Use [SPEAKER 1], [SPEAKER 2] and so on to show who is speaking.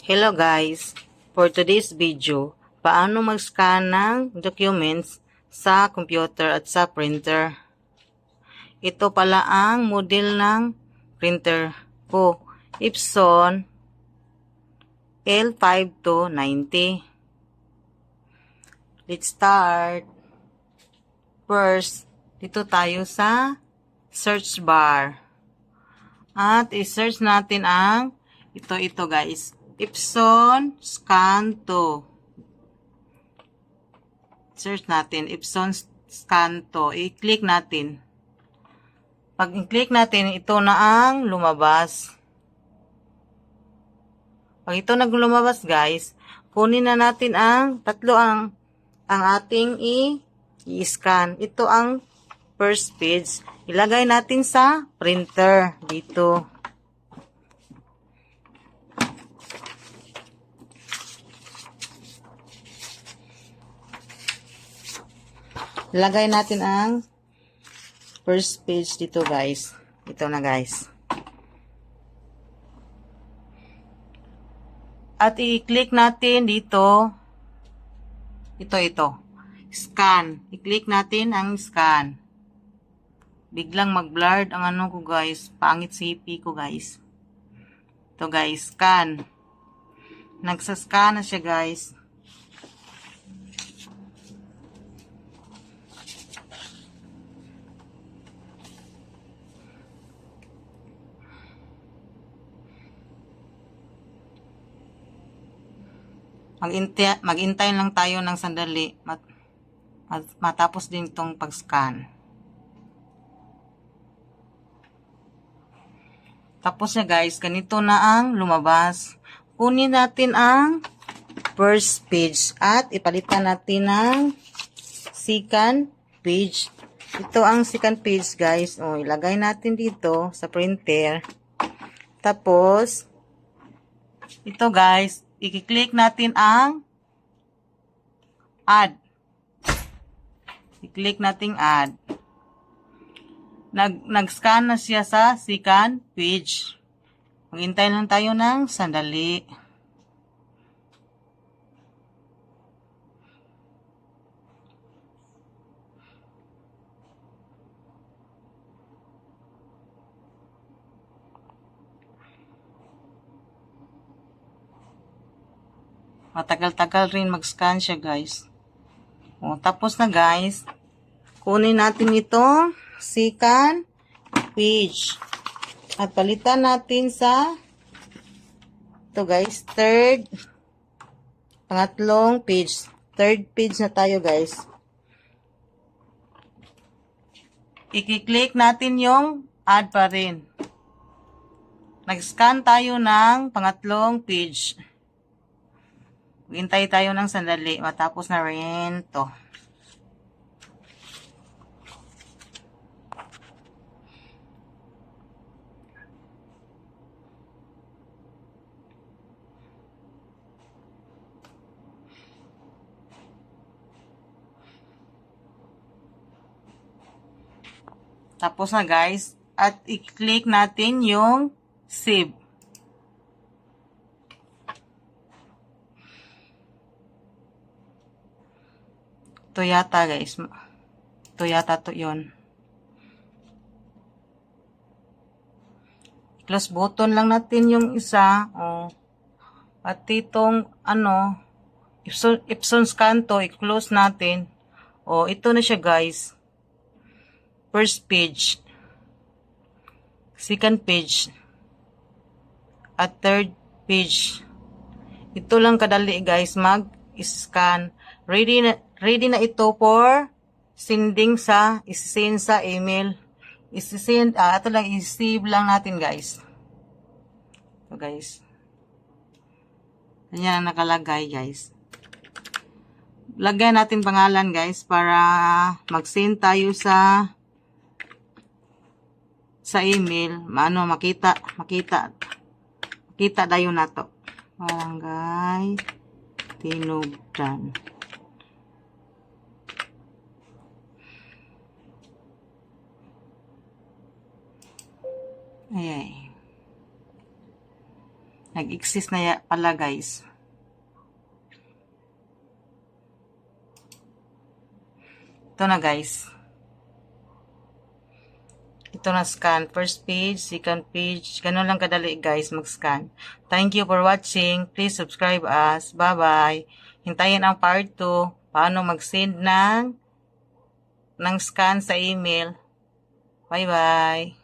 [SPEAKER 1] Hello guys! For today's video, paano mag-scan ng documents sa computer at sa printer. Ito pala ang model ng printer ko. Epson L5290. Let's start. First, dito tayo sa search bar. At i-search natin ang ito ito guys. Epson Scanto. Search natin Epson Scanto. I-click natin. Pag i-click natin, ito na ang lumabas. Pag ito naglumabas guys, kunin na natin ang tatlo ang ang ating i-scan. Ito ang first page. Ilagay natin sa printer dito. Ilagay natin ang first page dito guys. Ito na guys. At i-click natin dito. Ito, ito. Scan. I-click natin ang scan. Biglang mag-blurred ang ano ko guys. Pangit CP ko guys. Ito guys, scan. Nagsascan na siya guys. Mag-intay, mag-intay lang tayo ng sandali. Mat, mat, matapos din itong pag-scan. Tapos na guys, ganito na ang lumabas. Kunin natin ang first page at ipalitan natin ng second page. Ito ang second page guys. O, ilagay natin dito sa printer. Tapos, ito guys, i-click natin ang add. I-click natin add. Nag, nag-scan na siya sa second page. Maghintay lang tayo ng sandali. Matagal-tagal rin mag-scan siya, guys. O, tapos na, guys. Kunin natin ito, second page. At palitan natin sa ito, guys, third pangatlong page. Third page na tayo, guys. I-click natin yung add pa rin. Nag-scan tayo ng pangatlong page. Hintay tayo ng sandali. Matapos na rin to. Tapos na guys. At i-click natin yung save. Ito yata guys. Ito yata to yun. Close button lang natin yung isa. Oh. At itong ano, Epson, Epson scan to, i-close natin. Oh, ito na siya guys. First page. Second page. At third page. Ito lang kadali guys, mag-scan. Ready na, ready na ito for sending sa, isisend sa email. Isisend, ah, ito lang, i-save lang natin guys. So guys. Ang nakalagay guys. Lagyan natin pangalan guys para mag-send tayo sa sa email. Maano, makita, makita, makita tayo na to. Barangay Tinugdan. Ayay. Nag-exist na pala guys. Ito na guys. Ito na scan. First page, second page. Ganun lang kadali guys mag-scan. Thank you for watching. Please subscribe us. Bye-bye. Hintayin ang part 2. Paano mag-send ng ng scan sa email. Bye-bye.